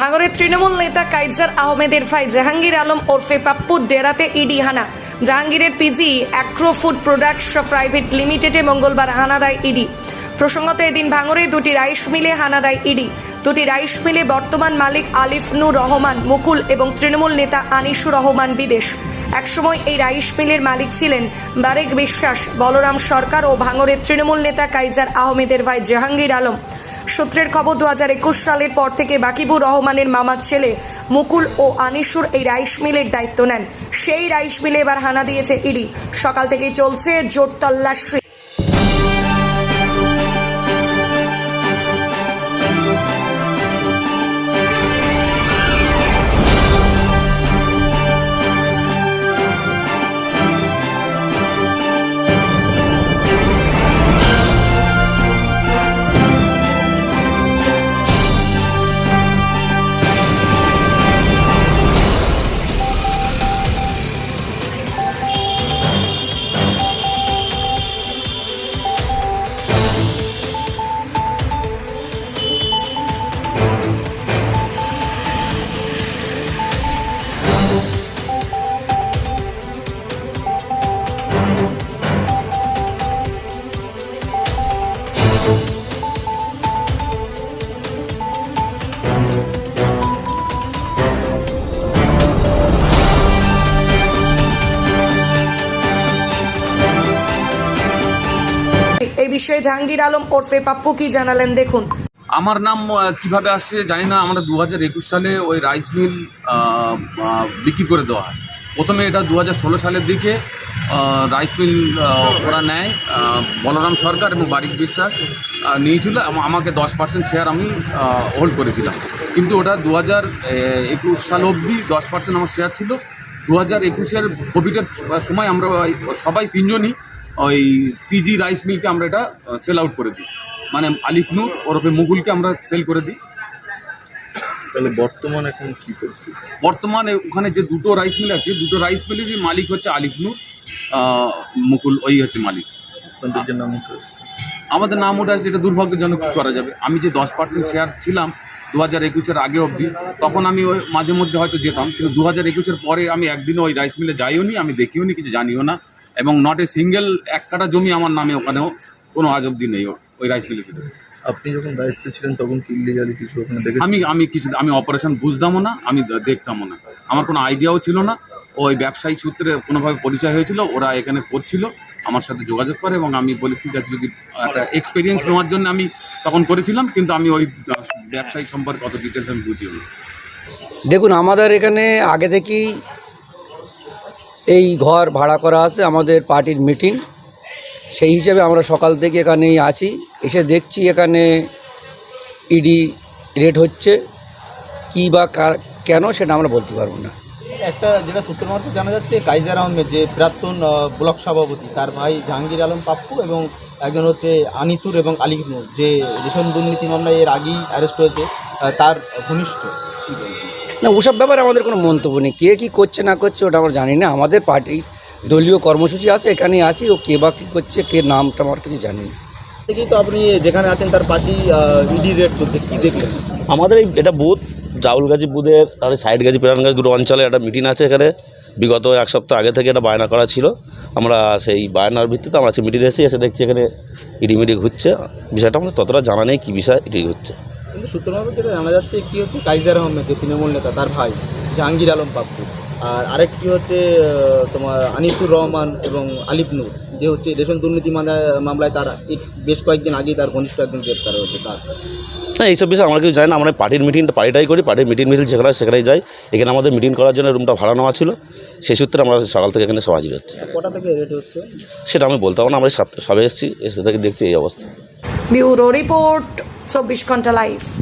ভাঙরের তৃণমূল নেতা কাইজার আহমেদের ভাই জাহাঙ্গীর আলম ওরফে পাপ্পু ডেরাতে ইডি হানা। জাহাঙ্গীরের PG Agro Food Products Private লিমিটেডে মঙ্গলবার হানা দেয় ইডি। প্রসঙ্গত এদিন ভাঙরে দুটি রাইস মিলে হানা দেয় ইডি। দুটি রাইস মিলে বর্তমান মালিক আলিফ নুর রহমান, মুকুল এবং তৃণমূল নেতা আনিসুর রহমান বিদেশ। একসময় এই রাইস মিলের মালিক ছিলেন বারেক বিশ্বাস, বলরাম সরকার ও ভাঙরের তৃণমূল নেতা কাইজার আহমেদের ভাই জাহাঙ্গীর আলম। সূত্রের খবর দু হাজার একুশ সালের পর থেকে বাকিবুর রহমানের মামার ছেলে মুকুল ও আনিসুর এই রাইস মিলের দায়িত্ব নেন। সেই রাইস মিলে এবার হানা দিয়েছে ইডি। সকাল থেকেই চলছে জোট তল্লাশি এই বিষয়ে জাহাঙ্গীর আলম ওরফে পাপ্পু কি জানালেন দেখুন। আমার নাম কীভাবে আসছে জানি না আমরা দু হাজার একুশ সালে ওই রাইস মিল বিক্রি করে দেওয়া হয়। প্রথমে এটা দু হাজার ষোলো সালের দিকে রাইস মিল ওরা নেয়। বলরাম সরকার এবং বারিক বিশ্বাস নিয়েছিল এবং আমাকে দশ পার্সেন্ট শেয়ার আমি হোল্ড করেছিলাম। কিন্তু ওটা দু হাজার একুশ সাল অবধি দশ পার্সেন্ট আমার শেয়ার ছিল। দু হাজার একুশের কোভিডের সময় আমরা ওই সবাই তিনজনই ওই পিজি রাইস মিলকে আমরা এটা সেল আউট করে দিই। মানে আলিফনুর ওরফে মুগুলকে আমরা সেল করে দিই। তাহলে বর্তমান এখন কী করছি বর্তমানে ওখানে যে দুটো রাইস মিল আছে দুটো রাইস মিলেরই মালিক হচ্ছে আলিফনুর মুকুল ওই হচ্ছে মালিক। আপনাদের যে নাম আমাদের নাম ওটা যেটা দুর্ভাগ্যজনক কী করা যাবে। আমি যে দশ পার্সেন্ট শেয়ার ছিলাম দু হাজার একুশের আগে অবধি তখন আমি ওই মাঝে মধ্যে হয়তো যেতাম কিন্তু দু হাজার একুশের পরে আমি একদিনও ওই রাইস মিলে যাইও নি আমি দেখিও নি কিছু জানিও না এবং নট এ সিঙ্গেল এক কাটা জমি আমার নামে ওখানেও কোনো আজ অবধি নেই ওই রাইস মিলের ভিতরে। আপনি যখন দায়িত্বে ছিলেন তখন কি ইলিগালি কিছু ওখানে দেখে আমি আমি কিছু আমি অপারেশন বুঝতামও না আমি দেখতামও না। আমার কোনো আইডিয়াও ছিল না ওই ব্যবসায়ী সূত্রে কোনোভাবে পরিচয় হয়েছিল, ওরা এখানে করছিল, আমার সাথে যোগাযোগ করে এবং আমি বলি, ঠিক আছে, যদি একটা এক্সপিরিয়েন্স নেওয়ার জন্য আমি তখন করেছিলাম, কিন্তু আমি ওই ব্যবসায়ী সম্পর্কে অত ডিটেলস আমি বুঝিও না। দেখুন, আমাদের এখানে আগে থেকেই এই ঘর ভাড়া করা আছে, আমাদের পার্টির মিটিং সেই হিসেবে আমরা সকাল থেকে এখানেই আছি। এসে দেখছি এখানে ইডি রেট হচ্ছে, কী বা কেন সেটা আমরা বলতে পারব না। একটা যেটা সূত্র মারফত জানা যাচ্ছে কাইজার আহমেদ যে প্রাক্তন ব্লক সভাপতি তার ভাই জাহাঙ্গীর আলম পাপ্পু এবং একজন হচ্ছে আনিসুর এবং আলিকুর যে রেশন দুর্নীতি মামলায় এর আগেই অ্যারেস্ট হয়েছে তার ঘনিষ্ঠ না ওসব ব্যাপারে আমাদের কোনো মন্তব্য নেই। কে কী করছে না করছে ওটা আমরা জানি না। আমাদের পার্টি দলীয় কর্মসূচি আছে এখানে আছি ও কে বা কী করছে কে নামটা আমার কিছু জানি না। থেকেই তো আপনি যেখানে আছেন তার পাশেই ইডি রেট করতে কী দেখলেন? আমাদের এই এটা বুথ জাউলগাছি বুথের আর সাইড গাছি পেরানগাছি দুটো অঞ্চলে একটা মিটিং আছে এখানে। বিগত এক সপ্তাহ আগে থেকে এটা বায়না করা ছিল। আমরা সেই বায়নার ভিত্তিতে আমরা সেই মিটিং এসে এসে দেখছি এখানে ইডিমিডি ঘুরছে। বিষয়টা আমাদের ততটা জানা নেই কী বিষয় ইডি ঘুরছে সূত্রভাবে যেটা জানা যাচ্ছে, কি হচ্ছে, কাইজার আহমেদ তৃণমূল নেতা, তার ভাই, জাহাঙ্গীর আলম পাপ্পু। আর আরেকটি হচ্ছে তোমার আনিসুর রহমান এবং আলিফ নূর। যে হচ্ছে রেশন দুর্নীতি মামলায় মামলায় তার এক- বেশ কয়েকদিন আগেই তার ঘনিষ্ঠ একজন গ্রেপ্তার হয়েছে তার। না এইসব বিষয়ে আমরা কিছু জানি না। আমরা পার্টির মিটিংটা পার্টিটাই করি পার্টির মিটিং মিটিং যেখানে হয় সেখানেই যাই। এখানে আমাদের মিটিং করার জন্য রুমটা ভাড়া নেওয়া ছিল। সেই সূত্রে আমরা সকাল থেকে এখানে সব হাজির হচ্ছে কটা থেকে রেট হচ্ছে? সেটা আমি বলতে পারব না আমরা সবে এসেছি এসে থেকে দেখছি এই অবস্থা। ব্যুরো রিপোর্ট চব্বিশ ঘণ্টা লাইভ